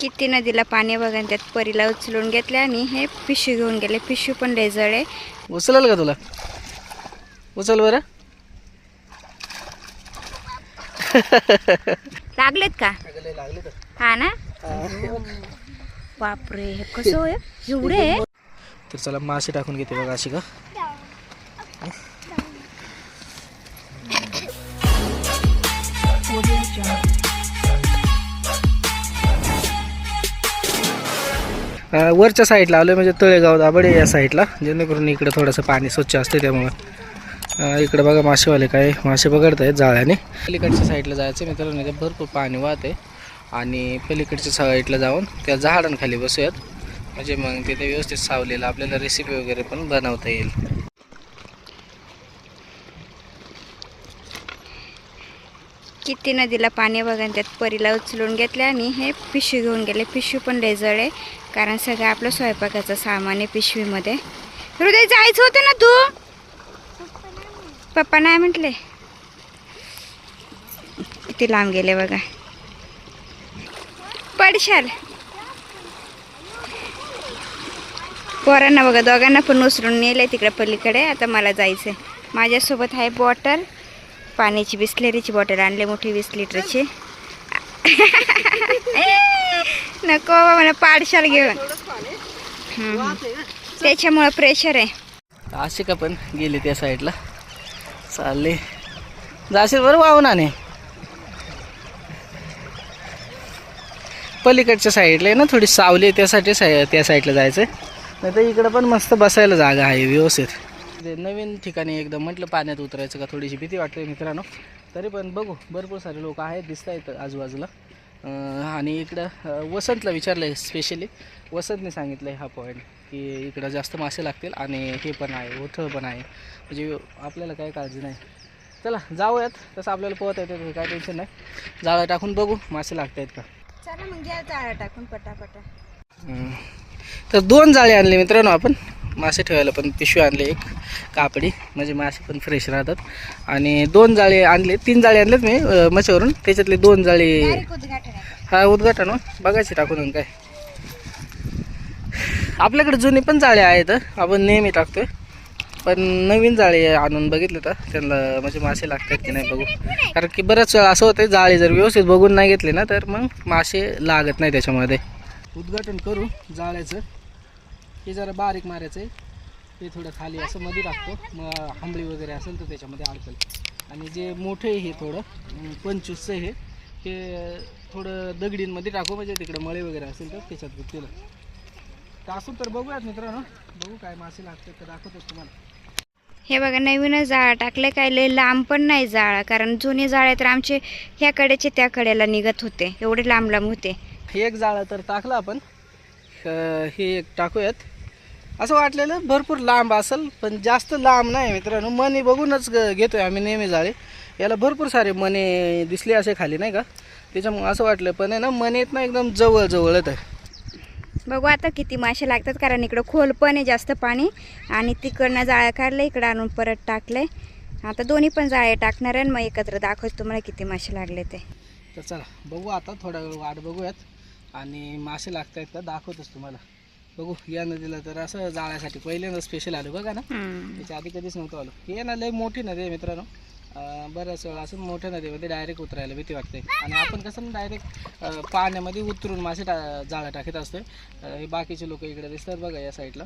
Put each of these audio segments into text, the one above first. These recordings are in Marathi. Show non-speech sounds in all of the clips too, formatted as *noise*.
किती नदीला पाणी बघा त्यात परीला उचलून घेतले आणि हे पिशवी घेऊन गेले. पिशवी पण जड आहे. उचलल का तुला? उचल बरं. लागलेत का? हा ना? बापरे हे कसं होय? एवढे तर चला मासे टाकून घेते बघा अशी का. वरच्या साईडला आलो म्हणजे तळेगाव दाबडे या साईडला जेणेकरून इकडं थोडंसं पाणी स्वच्छ असते त्यामुळं. इकडं बघा मासेवाले काय मासे पकडत आहेत जाळ्याने. पलीकडच्या साईडला जायचं मित्रांनो इथे भरपूर पाणी वाहते आणि पलीकडच्या साईडला जाऊन त्या झाडांखाली बसूयात. म्हणजे मग तिथे व्यवस्थित सावलेलं आपल्याला रेसिपी वगैरे पण बनवता येईल. किती नदीला पाणी बघा त्यात परीला उचलून घेतले आणि हे पिशवी घेऊन गेले. पिशवी पण लय आहे कारण सगळं आपलं स्वयंपाकाचं सामान आहे पिशवीमध्ये. हृदय जायचं होतं ना तू? पप्पा नाही म्हटले. किती लांब गेले बघा. पडशाल. पोरांना बघा दोघांना पण उचलून नेले तिकडे पलीकडे. आता मला जायचं आहे माझ्यासोबत आहे बॉटल. पाण्याची बिस्लेरीची बॉटल आणली मोठी वीस लिटरची. नको मला पाडशाल घेऊन. त्याच्यामुळं प्रेशर आहे. असे का पण गेले त्या साईडला चालले. जाशील बरं वाहून आणि पलीकडच्या साईडला आहे ना थोडी सावली आहे, त्यासाठी साई त्या साईडला जायचं नाही तर इकडं पण मस्त बसायला जागा आहे व्यवस्थित. ते नवीन ठिकाणी एकदम म्हटलं पाण्यात उतरायचं का थोडीशी भीती वाटते मित्रांनो. तरी पण बघू भरपूर सारे लोक आहेत दिसत आहेत आजूबाजूला आणि इकडं वसंतला विचारलं आहे स्पेशली वसंतने सांगितलं आहे हा पॉईंट की इकडं जास्त मासे लागतील आणि हे पण आहे ओथळ पण आहे. म्हणजे आपल्याला काही काळजी नाही. चला जाऊयात. तसं आपल्याला पोहता येते काय टेन्शन नाही. जाळं टाकून बघू मासे लागत आहेत का. चला मग घ्या टाकून पटापटा. तर दोन जाळे आणले मित्रांनो आपण. मासे ठेवायला पण पिशवी आणले एक कापडी म्हणजे मासे पण फ्रेश राहतात. आणि दोन जाळे आणले तीन जाळे आणलेत मी मच्छीवरून त्याच्यातले दोन जाळे हा उद्घाटन हो. बघायचे टाकून काय. आपल्याकडे जुने पण जाळे आहेत आपण नेहमी टाकतोय. पण नवीन जाळे आणून बघितले तर त्यांना म्हणजे मासे लागतात की नाही बघू. कारण की बरंच असं होतं जाळे जर व्यवस्थित बघून नाही घेतले ना तर मग मासे लागत नाही त्याच्यामध्ये. उद्घाटन करू जाळ्याचं. हे जरा बारीक मारायचं आहे हे थोडं खाली असं मध्ये टाकतो. मग आंबळी वगैरे असेल तर त्याच्यामध्ये अडकल. आणि जे मोठे हे थोडं पंचवीसचं हे हे थोडं दगडींमध्ये टाकू म्हणजे तिकडे मळे वगैरे असेल तर त्याच्यात गुंतलेलं टाकून तर बघूयात मित्रांनो. बघू काय मासे लागतात तर दाखवतोच तुम्हाला. हे बघा नवीनच जाळा टाकले काय लय लांब पण नाही जाळा कारण जुने जाळे तर आमचे ह्या कडेचे त्या कडेला निघत होते. एवढे लांब लांब होते. हे एक जाळं तर टाकलं आपण. हे एक टाकूयात. असं वाटलेलं भरपूर लांब असेल पण जास्त लांब नाही मित्रांनो. मनी बघूनच घेतोय आम्ही नेहमी जाळे याला भरपूर सारे मने दिसले असे खाली नाही का? त्याच्यामुळे असं वाटलं पण आहे ना मनेत ना एकदम जवळ जवळच आहे. बघू आता किती मासे लागतात कारण इकडं खोल पण आहे जास्त पाणी. आणि तिकडनं जाळ्या काढले इकडं आणून परत टाकले. आता दोन्ही पण जाळे टाकणार आहे मग एकत्र दाखवतो तुम्हाला किती मासे लागले ते. तर चला बघू आता थोडा वेळ वाट बघूयात. आणि मासे लागतायत का दाखवतोच तुम्हाला. बघू या नदीला तर असं जाळ्यासाठी. पहिल्यांदा स्पेशल आलो बघा ना. त्याच्या आधी कधीच नव्हतं आलो. हे ना लय मोठी नदी आहे मित्रांनो. बऱ्याच वेळा असं मोठ्या नदीमध्ये डायरेक्ट उतरायला भीती वाटते. आणि आपण कसं ना डायरेक्ट पाण्यामध्ये उतरून मासे टा जाळं टाकत असतोय. हे बाकीचे लोक इकडे दिसतात बघा या साईडला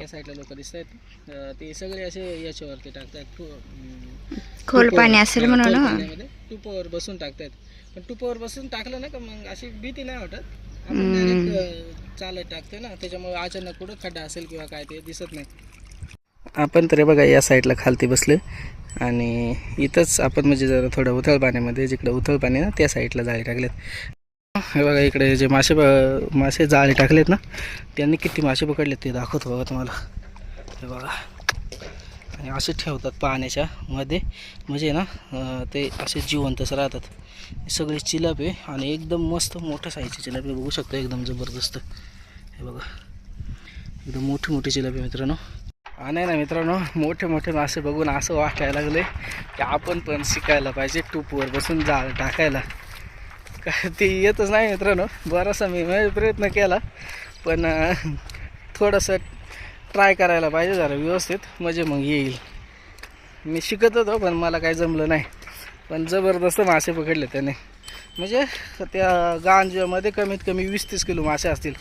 या साईडला लोक दिसत आहेत ते सगळे असे याच्यावरती टाकतात. खोल पाणी असेल म्हणून टुपावर बसून टाकतात पण टुपावर बसून टाकलं ना का मग अशी भीती नाही वाटत. चालत टाकते ना त्याच्यामुळे अचानक कुठं खड्डा असेल किंवा काय ते दिसत नाही. आपण तरी बघा या साईडला खालती बसले आणि इथंच आपण म्हणजे जरा थोडं उथळ पाण्यामध्ये जिकडं उथळ पाणी ना त्या साईडला जाळी टाकलेत. हे बघा इकडे जे मासे ब- मासे जाळी टाकलेत ना त्यांनी किती मासे पकडलेत ते दाखवतो बघा तुम्हाला. हे बघा. असे ठेवतात पाण्याच्या मध्ये. म्हणजे ना ते असे जिवंतच राहतात. सगळे चिलापे आणि एकदम मस्त मोठ्या साईजचे चिलापे बघू शकता एकदम जबरदस्त. हे बघा. एकदम मोठी मोठी चिलापे मित्रांनो. आणि ना मित्रांनो मोठे मोठे मासे बघून असं वाटायला लागले की आपण पण शिकायला पाहिजे टूपवर बसून जाळ टाकायला. काय ते येतच नाही मित्रांनो. बरासा मी प्रयत्न केला पण थोडंसं ट्राय करायला पाहिजे जरा व्यवस्थित. म्हणजे मग येईल. मी शिकत होतो पण मला काही जमलं नाही. पण जबरदस्त मासे पकडले त्याने. म्हणजे त्या गांजामध्ये कमीत कमी वीस तीस किलो मासे असतील.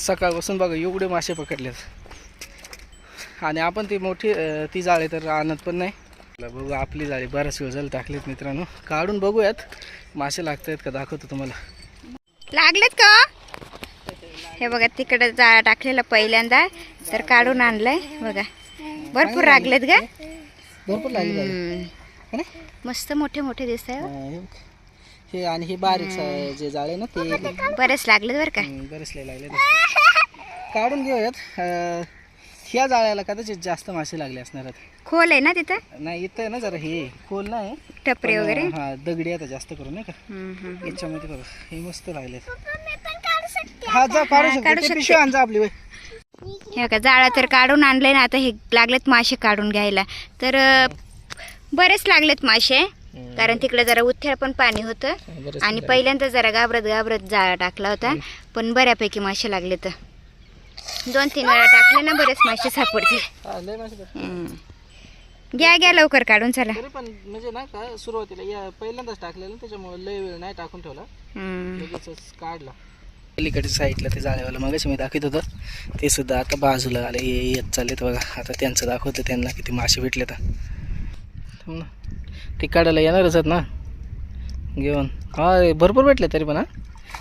सकाळपासून बघा एवढे मासे पकडलेत. आणि आपण ती मोठी ती जाळी तर आणत पण नाही. बघू आपली जाळी बराच वेळ झाली टाकलीत मित्रांनो. काढून बघूयात. मासे लागत आहेत का दाखवतो तुम्हाला. लागलेत का? हे बघा तिकडे जाळा टाकलेला पहिल्यांदा तर काढून आणलंय बघा. भरपूर लागलेत ग. भरपूर लागले. मस्त मोठे मोठे दिसत आहे हे. आणि हे बारीक जे जाळे ना ते बरेच लागलेत बरं का? बरेच लागले काढून घेऊयात. ह्या जाळ्याला कदाचित जास्त मासे लागले असणार खोल आहे ना तिथं? नाही इथं ना जरा हे. खोल नाही. टपरे वगैरे? हा दगडी आता जास्त करून नाही का. याच्यामध्ये बघा हे मस्त लागलेत. हा जा काढू हा, शकतो. काढू ते शकते. पिशवी आण जा आपली हे बघा जाळा तर काढून आणलंय ना आता हे लागलेत मासे काढून घ्यायला. तर अं, बरेच लागलेत मासे कारण तिकडे जरा उथ्याळ पण पाणी होतं. बरेच आणि पहिल्यांदा जरा घाबरत घाबरत जाळा टाकला होता. पण बऱ्यापैकी मासे लागले तर. दोन तीन वेळा टाकले ना बरेच मासे सापडतील. हा, लय मासे भेटले. हम्म. घ्या घ्या लवकर काढून चला. तरी पण म्हणजे ना का सुरुवातीला या पहिल्यांदाच टाकलेलं ना, त्याच्यामुळे लय वेळ नाही टाकून ठेवला. हम्म. लगेचच काढला. पलीकडच्या साईडला ते जाळेवाला मग मी दाखवत होतं ते सुद्धा आता बाजूला आले ये येत चाललेत बघा. आता त्यांचं दाखवतं त्यांना किती मासे भेटले तर. ना. ते काढायला येणारच आहेत ना. घेऊन. हा भरपूर भेटले तरी पण हा?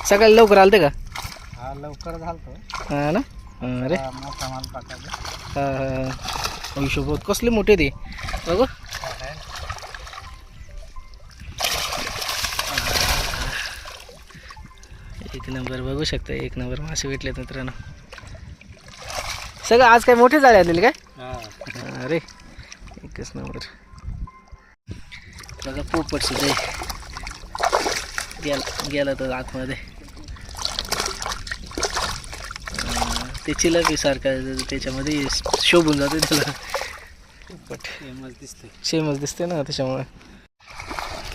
सकाळी लवकर आलते का? हा लवकर झालतो. हा ना? हा, अरे. मोठा माल टाकायचा हा हा हिशोब कसले मोठे ते. बघू. एक नंबर बघू शकता एक नंबर मासे भेटलेत मित्रांनो. सगळं आज काय मोठे जाळे आलेले काय? अरे एकच नंबर. बघा पोपट सुद्धा. गेला गेला तो आतमध्ये. ते चिलपी सारखं त्याच्यामध्ये शोभून जाते त्याला. पोपट. फेमस दिसते सेमच दिसते ना त्याच्यामुळे.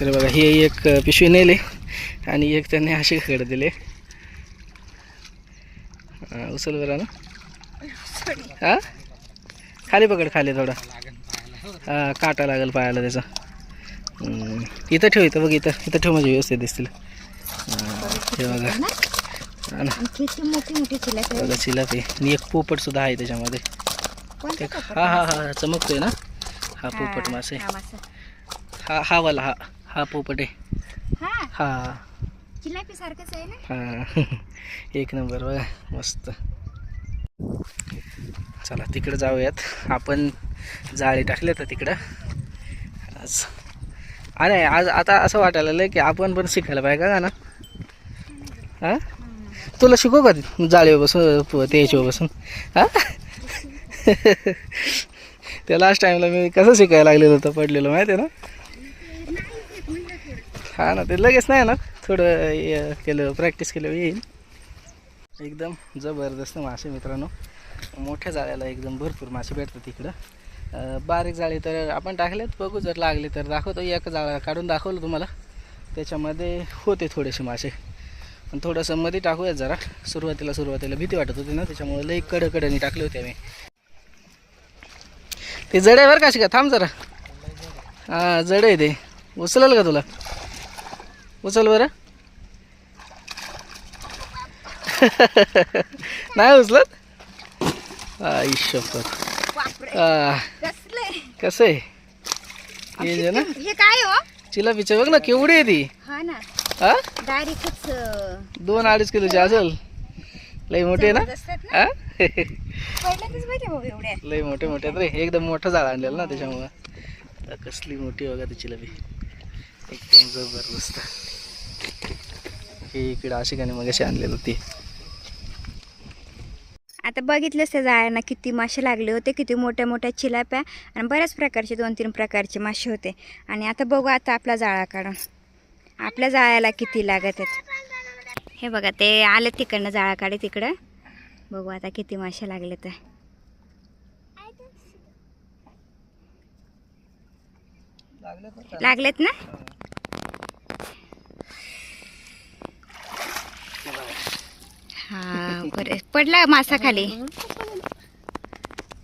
तर बघा ही एक पिशवी नेली आणि एक त्यांनी अशी कडे दिले. उचल बरं ना. हा? खाली पकड खाली थोडा. हा काटा लागेल पायाला त्याचा. इथं ठेव इथं बघ इथं इथं ठेव म्हणजे व्यवस्थित दिसतील. हे बघा. आणि. बघा चिलापी. एक पोपट सुद्धा आहे त्याच्यामध्ये. ते? हा हा हा चमकतोय ना? हा पोपट मासा. हा हा वाला हा. हा पोपट आहे. हा. हा सारखंच आहे ना? हा. *laughs* एक नंबर बघा मस्त. चला तिकडं जाऊयात. आपण जाळी टाकले तर तिकडं. आज आणि आज आता असं वाटायला लागलं की आपण पण शिकायला पाहिजे का ना हां? तुला शिकू का ते? जाळीवर बसून प- बसून हा? *laughs* त्या लास्ट टाईमला मी कसं शिकायला लागलेलं होतं पडलेलं माहिती आहे ना? हा ना ते लगेच नाही ना? थोडं हे केलं प्रॅक्टिस केलं येईल. एकदम जबरदस्त मासे मित्रांनो. मोठ्या जाळ्याला एकदम भरपूर मासे भेटतात तिकडं बारीक जाळी तर आपण टाकलेत बघू जर लागले तर. दाखवतो एक जाळा काढून दाखवलं तुम्हाला. त्याच्यामध्ये होते थोडेसे मासे. पण थोडंसं मध्ये टाकूयात जरा. सुरुवातीला सुरुवातीला भीती वाटत होती ना त्याच्यामुळे लई कडकडनी टाकले होते आम्ही. ते जड आहे बरं का शिका थांब जरा. हां जड आहे ते. उचलेल का तुला? उचल बरं. *laughs* नाही उचलत? आई शपथ. बापरे. आ, कसले? कसं आहे? ना हे काय हो? चिला पिच्या बघ ना केवढी आहे ती. हा दोन अडीच किलोची असेल लई मोठी ना. हा लई मोठे मोठे रे. एकदम मोठं झाड आणलेलं ना त्याच्यामुळं. कसली मोठी बघा ती चिलापी एकदम जबरदस्त. हे इकडं अशी गाणी मग अशी आणलेली होती आता बघितलंच त्या जाळ्यांना किती मासे लागले होते किती मोठ्या मोठ्या चिलाप्या आणि बऱ्याच प्रकारचे दोन तीन प्रकारचे मासे होते. आणि आता बघू आता आपला जाळा काढून. आपल्या जाळ्याला किती लागत आहेत. हे बघा ते आले तिकडनं जाळा काढे तिकडं. बघू आता किती मासे लागले तर. लागलेत ना? हा बरे. पडला मासा खाली.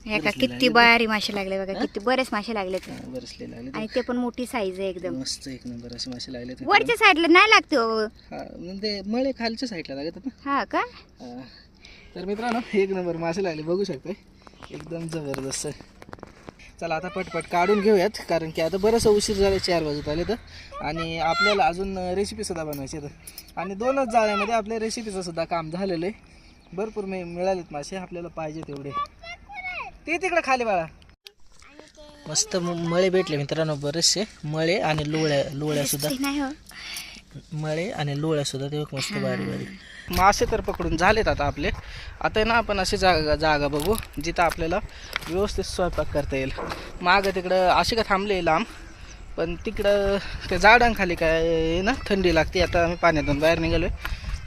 हे का किती बारी मासे लागले बघा किती बरेच मासे लागले बरसले लागले. आणि ते पण मोठी साईज आहे एकदम. मस्त एक नंबर असे मासे लागले वरच्या साईडला नाही लागते हो. म्हणजे मळे खालच्या साईडला लागत ना. हा का? हा. तर मित्रांनो एक नंबर मासे लागले. बघू शकते एकदम जबरदस्त. चला आता पटपट काढून घेऊयात कारण की आता बरंचसं उशीर झाले चार वाजत आले तर. आणि आपल्याला अजून रेसिपी सुद्धा बनवायची तर. आणि दोनच जाळ्यामध्ये आपल्या रेसिपीचं सुद्धा काम झालेलं आहे. भरपूर मी मिळालेत मासे आपल्याला पाहिजे तेवढे. ते तिकडे खाली बाळा. मस्त मळे भेटले मित्रांनो बरेचसे. मळे आणि लोळ्या लोळ्या सुद्धा. ते नाही हो. मळे आणि लोळ्या सुद्धा ते मस्त बारी बारी मासे तर पकडून झालेत आता आपले. आता आहे ना आपण अशी जागा जागा बघू जिथं आपल्याला व्यवस्थित स्वयंपाक करता येईल. मागं तिकडं अशी का थांबले लांब पण तिकडं त्या झाडांखाली काय आहे ना थंडी लागते. आता आम्ही पाण्यातून बाहेर निघालो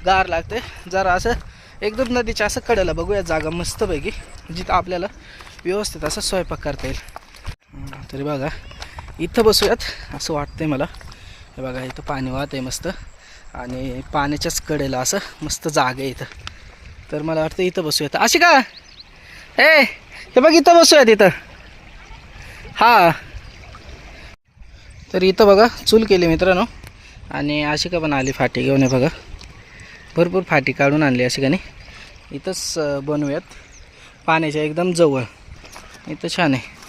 गार लागते. जरा असं एकदम नदीच्या असं कडेला बघूया. जागा मस्तपैकी जिथं आपल्याला व्यवस्थित असं स्वयंपाक करता येईल. तरी बघा इथं बसूयात असं वाटतंय मला. हे बघा इथं पाणी वाहत आहे मस्त. आणि पाण्याच्याच कडेला असं मस्त जागा आहे इथं. तर मला वाटतं इथं बसूयात. अशी का? ए हे बघ इथं बसूयात इथं. हा. तर इथं बघा चूल केली मित्रांनो. आणि अशी का पण आली फाटी घेऊन बघा. भरपूर फाटी काढून आणली आशिकाने इथंच बनवूयात. पाण्याच्या एकदम जवळ. इथं छान आहे.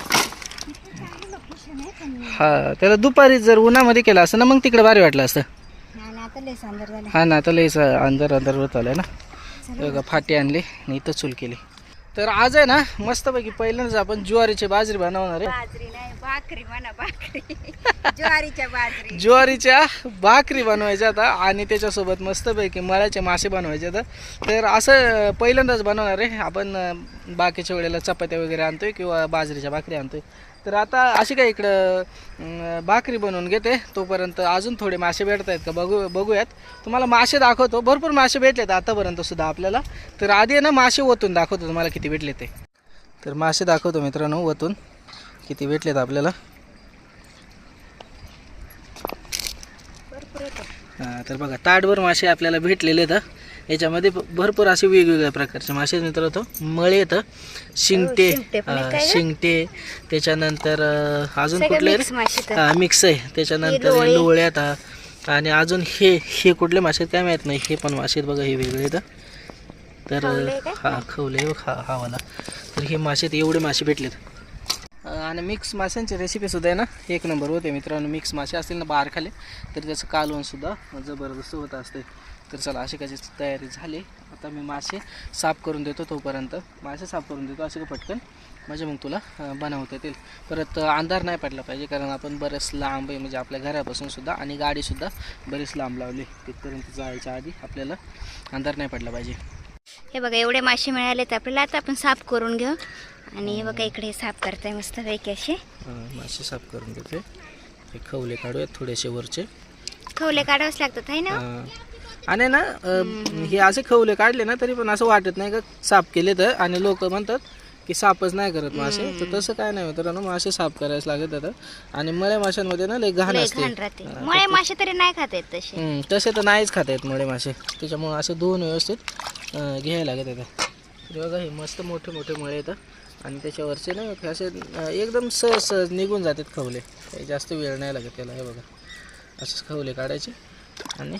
हा त्याला दुपारी जर उन्हामध्ये केलं असतं ना मग तिकडे भारी वाटलं असतं. आता झाला. हा ना आता लईच अंदर अंदर होत आलं ना. बघा फाटी आणली आणि इथं चूल केली. तर आज आहे ना मस्तपैकी पहिल्यांदाच आपण ज्वारीची बाजरी बनवणार आहे. बाजरी नाही भाकरी म्हणा भाकरी. ज्वारीच्या बाजरी. ज्वारीच्या भाकरी बनवायच्या आता आणि त्याच्यासोबत मस्तपैकी मळ्याचे मासे बनवायचे आता. तर असं पहिल्यांदाच बनवणार आहे. आपण बाकीच्या वेळेला चपात्या वगैरे आणतोय किंवा बाजरीच्या भाकरी आणतोय. तर आता अशी काय इकडं अं, भाकरी बनवून घेते. तोपर्यंत अजून थोडे मासे भेटत आहेत का बघू बघूयात. तुम्हाला मासे दाखवतो. भरपूर मासे भेटलेत आतापर्यंत सुद्धा आपल्याला. तर आधी आहे ना मासे ओतून दाखवतो तुम्हाला किती भेटले ते. तर मासे दाखवतो मित्रांनो ओतून. किती भेटलेत आपल्याला. हा, तर बघा ताटभर मासे आपल्याला भेटलेले आहेत याच्यामध्ये भरपूर असे वेगवेगळ्या प्रकारचे मासे मित्र होतो मळे येतं शिंगटे हा? शिंगटे त्याच्यानंतर अजून कुठले मिक्स आहे. त्याच्यानंतर लोळे. लोळे आहेत आणि अजून हे हे कुठले मासे काय माहीत नाही. हे पण मासे बघा हे वेगळे आहेत तर? हा खवले हा हा वाला तर हे मासे एवढे मासे भेटलेत. आणि मिक्स माशांची रेसिपीसुद्धा आहे ना एक नंबर होते मित्रांनो. मिक्स मासे असतील ना बाहेर खाले तर त्याचं कालवणसुद्धा जबरदस्त होत असते. तर चला अशी कशी तयारी झाली. आता मी मासे साफ करून देतो तोपर्यंत. मासे साफ करून देतो असं का पटकन? म्हणजे मग तुला बनवता येतील. परत अंधार नाही पडला पाहिजे कारण आपण बरेच लांब आहे म्हणजे आपल्या घरापासून सुद्धा आणि गाडीसुद्धा बरीच लांब लावली. तिथपर्यंत जायच्या आधी आपल्याला अंधार नाही पडला पाहिजे. हे बघा एवढे मासे मिळाले तर आपल्याला आता आपण साफ करून घेऊ. आणि हे बघा इकडे साफ करताय मस्त पैकी असे. मासे साफ करून देते. हे खवले काढूयात थोडेसे वरचे. खवले काढावंच लागतात है ना. आणि ना हे असे खवले काढले ना तरी पण असं वाटत नाही का साफ केले तर. आणि लोक म्हणतात की साफच नाही करत मासे तर तसं काय नाही मित्रांनो मासे साफ करायला लागत आता. आणि मळ्या माशांमध्ये ना लय घाण असते. मळे मासे तरी नाही खात येत तसे. तसे तर नाहीच खाता येत मळे मासे. त्याच्यामुळे असे धुवून व्यवस्थित घ्यायला लागत आता. बघा हे मस्त मोठे मोठे मळे येतात आणि त्याच्यावरचे ना हे असे एकदम सहज सहज निघून जातात खवले. काही जास्त वेळ नाही लागत त्याला हे बघा. असेच खवले काढायचे आणि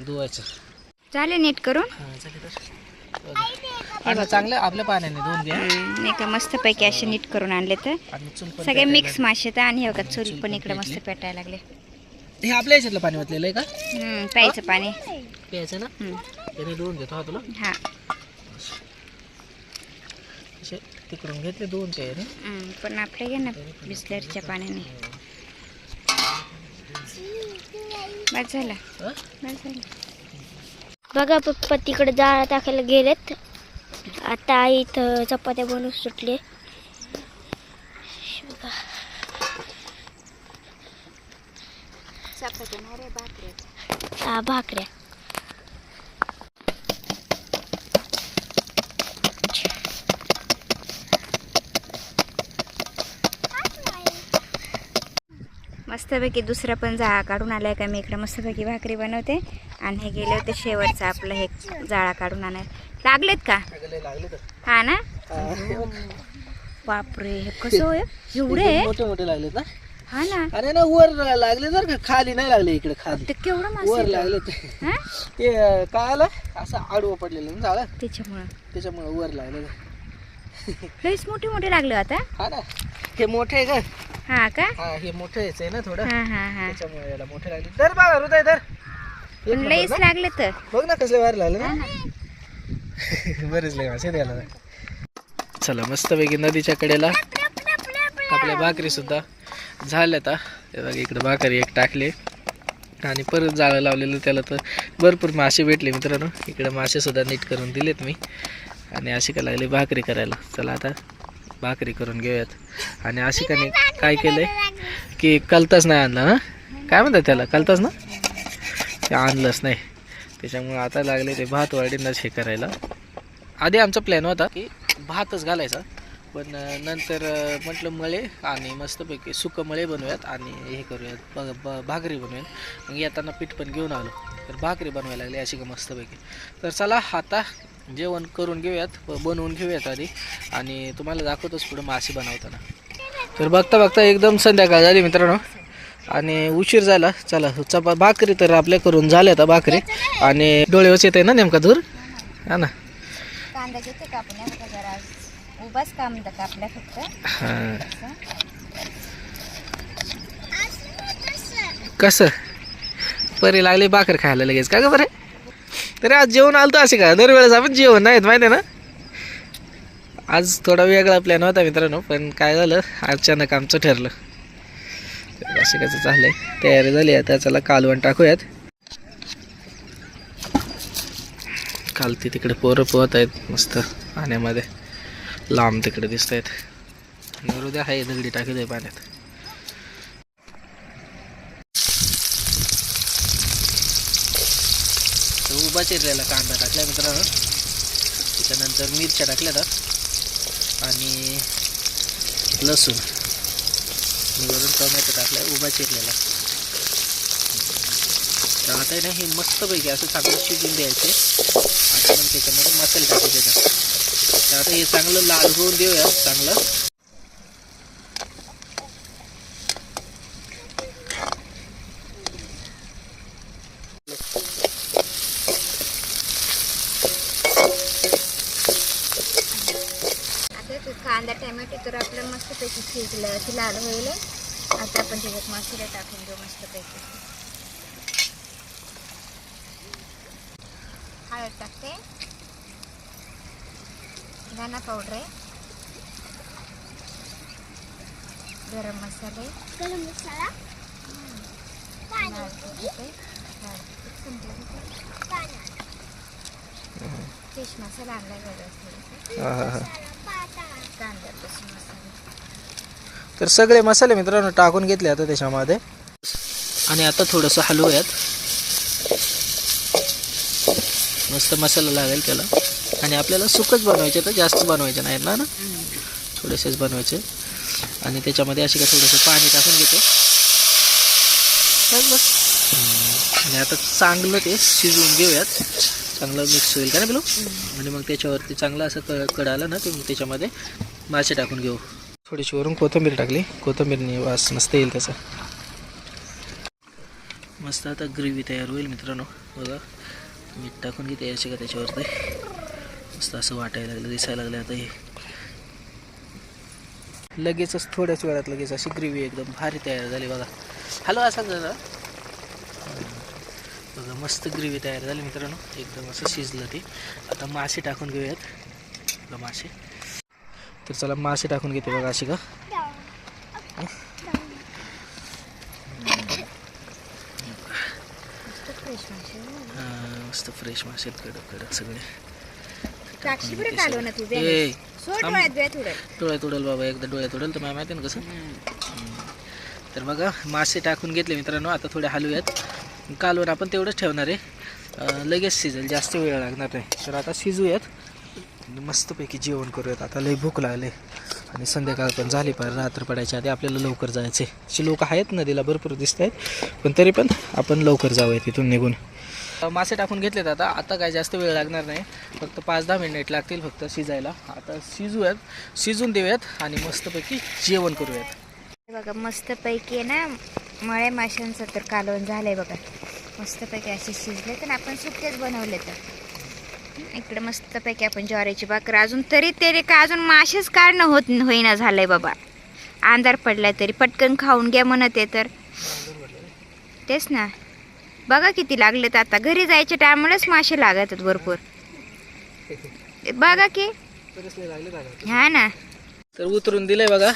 धुवायचं. झाले नीट करून? हा, चांगलं आपल्या पाण्याने धुवून घ्या. नाही का मस्त पैकी असे नीट करून आणले तर. सगळे मिक्स मासे तर आणि हे बघा चूल चूल पण इकडे मस्त. पेटायला लागले. हे आपल्या याच्यातलं पाणी वाचलेलं आहे का? प्यायचं पाणी. प्यायचं ना? त्याने धुवून घेतो हा तुला. हा. असे तिकडून घेतले दोन हम्म, पण आपले घे ना बिस्लरच्या पाण्याने. बस झाला? बस झालं. बघा पप्पा तिकडे जाळा टाकायला गेलेत. आता आई इथं चपात्या बनवून सुटले. हा भाकऱ्या. मस्तपैकी दुसरा पण जाळा काढून आलाय का? मी इकडे मस्तपैकी भाकरी बनवते. आणि हे गेले होते शेवटचं आपलं हे जाळा काढून आणायला. लागलेत का? हा ना. बापरे हे कसं होय? एवढे? मोठे मोठे लागले ना. हा ना? अरे ना वर लागले जर का? खाली नाही लागले इकडे खाली. ते केवढं वर लागले ते. हा? काय आलं? असं आडवं पडलेलं ना झाड त्याच्यामुळं. त्याच्यामुळे वर लागले लईच मोठे मोठे लागले आता? हा ना. हे मोठे आहे का हा का? हा हे मोठे आहे ना थोडं. हा हा हा. त्याच्यामुळे याला मोठे लागले. दर बाबा हृदय दर एक पण नंबर लईच ना? लागले तर. बघ ना कसले बाहेर लागले ना. ना. *laughs* बरेच लय मासे द्यायला चला मस्तपैकी नदीच्या कडेला. आपल्या भाकरी सुद्धा झाल्या आता हे बघा इकडे भाकरी एक टाकली. आणि परत जाळं लावलेलं त्याला तर भरपूर मासे भेटले मित्रांनो. इकडे मासे सुद्धा नीट करून दिलेत मी. आणि आशिका लागली भाकरी करायला. चला आता भाकरी करून घेऊयात. आणि आशिकाने काय केलंय? की कलताच नाही आणला ना काय म्हणतात त्याला? कलताच ना? ते आणलंच नाही. त्याच्यामुळे आता लागले ते भात वाढीनंच हे करायला. आधी आमचा प्लॅन होता की भातच घालायचा. पण नंतर म्हटलं मळे आणि मस्तपैकी सुकं मळे बनवूयात आणि हे करूयात ब ब भाकरी बनवूयात. मग येताना पीठ पण घेऊन आलो. तर भाकरी बनवायला लागली अशी का मस्तपैकी. तर चला आता जेवण करून घेऊयात बनवून घेऊयात आधी. आणि तुम्हाला दाखवतोच पुढं मासे बनवताना. तर बघता बघता एकदम संध्याकाळ झाली मित्रांनो. आणि उशीर झाला. चला चपा भाकरी तर आपल्या करून झाल्या आता भाकरी. आणि डोळेवच येते ना नेमका धूर? हा ना. कांदा घेते का आपण? एखादा जरा उभाच कांदा कापल्या फक्त? हां. कसं? परी लागली भाकर खायला लगेच. का ग बरे तरी आज जेवण आलं तर असे का? दरवेळेस आपण जेवण नाहीत माहिती आहे ना? आज थोडा वेगळा प्लॅन होता मित्रांनो पण काय झालं? अचानक आमचं ठरलं. असे कसं चाललंय तयारी झाली आता चला कालवण टाकूयात. काल ती तिकडे पोरं पोहत आहेत मस्त पाण्यामध्ये. लांब तिकडे दिसत आहेत नरुद्या आहे दगडी टाकत आहे पाण्यात. उभा चिरलेला कांदा टाकला मित्रांनो. त्याच्यानंतर मिरच्या टाकल्या तर आणि लसूण. वरून टोमॅटो टाकला उभा चिरलेला. तर आता ना हे मस्तपैकी असं चांगलं शिजून द्यायचे. आणि मग त्याच्यामध्ये मसाले टाकायचे. त्याच्यात. तर आता हे चांगलं लाल होऊन देऊया चांगलं आता ते कांदा टॅमॅटो तर आपलं शिजलं की लाल होईल. आता आपण त्याच्यात मसाला टाकून घेऊ मस्तपैकी. हळद टाकते. धना पावडर आहे. गरम मसाले. गरम मसाला? फिश मसाला आणला वेगळा कांद्यापासून मसाला. तर सगळे मसाले मित्रांनो टाकून घेतले आता त्याच्यामध्ये. आणि आता थोडंसं हलवूयात. मस्त मसाला लागेल त्याला. आणि आपल्याला सुकच बनवायचे तर जास्त बनवायचे नाहीत ना ना? थोडेसेच बनवायचे. आणि त्याच्यामध्ये असे का थोडंसं पाणी टाकून घेतो. बस. आणि आता चांगलं ते शिजवून घेऊयात. चांगलं मिक्स होईल का ना बिलू? आणि मग त्याच्यावरती चांगलं असं क कडालं ना ते मग त्याच्यामध्ये मासे टाकून घेऊ. थोडीशी वरून कोथिंबीर टाकली. कोथिंबीरने वास मस्त येईल त्याचा. मस्त आता ग्रेव्ही तयार होईल मित्रांनो. बघा. मीठ टाकून किती यायचे का त्याच्यावरती. मस्त असं वाटायला लागलं दिसायला लागलं आता हे. लगेचच थोड्याच वेळात लगेच अशी ग्रेव्ही एकदम भारी तयार झाली बघा. हॅलो असा जरा बघा मस्त ग्रेव्ही तयार झाली मित्रांनो. एकदम असं शिजलं ते. आता मासे टाकून घेऊयात. बघा मासे. तर चला मासे टाकून घेते बघा अशी का. मस्त फ्रेश मासे कडक कडक सगळे. टाकशी बरं कालवण तू बे ए सोड थांब. डोळ्यात बे थोडं डोळ्यात उडल बाबा एकदा डोळ्यात उडल तर मला माहिती आहे ना कसं. तर बघा मासे टाकून घेतले मित्रांनो आता थोडे हलवूयात. कालवण आपण तेवढंच ठेवणार आहे. लगेच शिजेल जास्त वेळ लागणार नाही. तर आता शिजूयात. आणि मस्तपैकी जेवण करूयात. आता लई भूक लागले. आणि संध्याकाळ पण झाली पण रात्र पडायच्या आधी आपल्याला लवकर जायचे असे लोक आहेत नदीला भरपूर दिसत आहेत पण तरी पण आपण लवकर जाऊया तिथून निघून. मासे टाकून घेतलेत आता. आता काय जास्त वेळ लागणार नाही. फक्त पाच दहा मिनिट लागतील फक्त शिजायला. आता शिजूयात. शिजून देऊयात आणि मस्तपैकी जेवण करूयात. हे बघा मस्तपैकी ना मळे माशांचं तर कालवण झालंय बघा. मस्तपैकी असे शिजले तर आपण सुट्टेच बनवले तर इकडे मस्तपैकी आपण ज्वारीची भाकर. अजून तरी ते का अजून मासेच काढणं होत होईना झालंय बाबा. अंधार पडलाय तरी. पटकन खाऊन घ्या म्हणत आहे तर. तेच ना. बघा किती लागलेत आता. घरी जायच्या टायमालाच मासे लागत आहेत भरपूर. बघा की. हा ना. तर उतरून दिलंय बघा.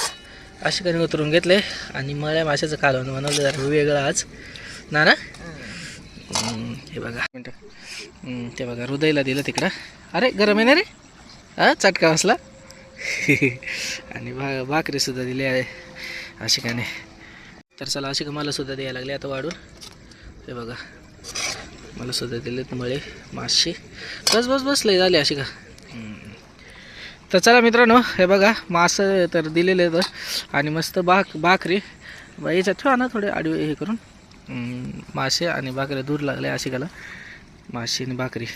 अशी काही उतरून घेतले आणि मळ्या माशाचं कालवण बनवलं जरा. वेगळं आज. ना ना? हे बघा. मिनटं. ते बघा हृदयला दिलं तिकडं. अरे गरम आहे ना रे? हा चटका बसला. *laughs* आणि भा भाकरीसुद्धा दिली आहे अशी नाही तर चला अशी का मला सुद्धा द्यायला लागले आता वाढून. हे बघा. मला सुद्धा दिलेत मळे मासे. बस बस बस लय झाले अशी का तर चला मित्रांनो हे बघा मासं तर दिलेले आहेत आणि मस्त भाक भाकरी. बा याच्यात ठेवा ना थोडे आडवे हे करून. मासे आणि भाकरी दूर लागले अशी गाला मासे आणि भाकरी.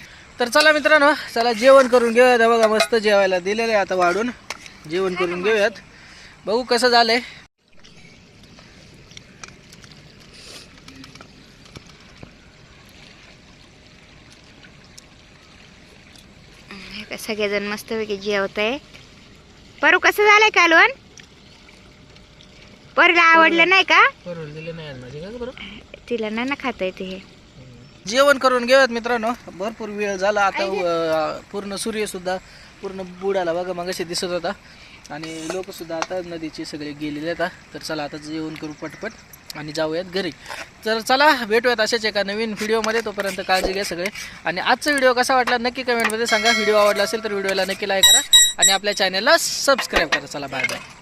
तर चला मित्रांनो चला जेवण करून घेऊयात. बघा मस्त जेवायला दिलेलं आहे आता वाढून. जेवण करून घेऊयात. बघू कसं झालंय. सगळेजण मस्तपैकी जेवत आहे परू कसं झालंय कालवण? परूला आवडलं नाही का? तिला नाही ना खाता येते हे. जेवण करून घेऊयात मित्रांनो. भरपूर वेळ झाला आता अं, पूर्ण सूर्य सुद्धा पूर्ण बुडाला बघा मग दिसत होता. आणि लोक सुद्धा आता नदीचे सगळे गेलेले आहेत. तर चला आता जेवण करू पटपट आणि जाऊयात घरी. तर चला भेटूयात अशाच एका नवीन व्हिडिओमध्ये. तोपर्यंत काळजी घ्या सगळे. आणि आजचा व्हिडिओ कसा वाटला नक्की कमेंटमध्ये सांगा. व्हिडिओ आवडला असेल तर व्हिडिओला नक्की लाईक करा. आणि आपल्या चॅनलला सबस्क्राईब करा. चला बाय बाय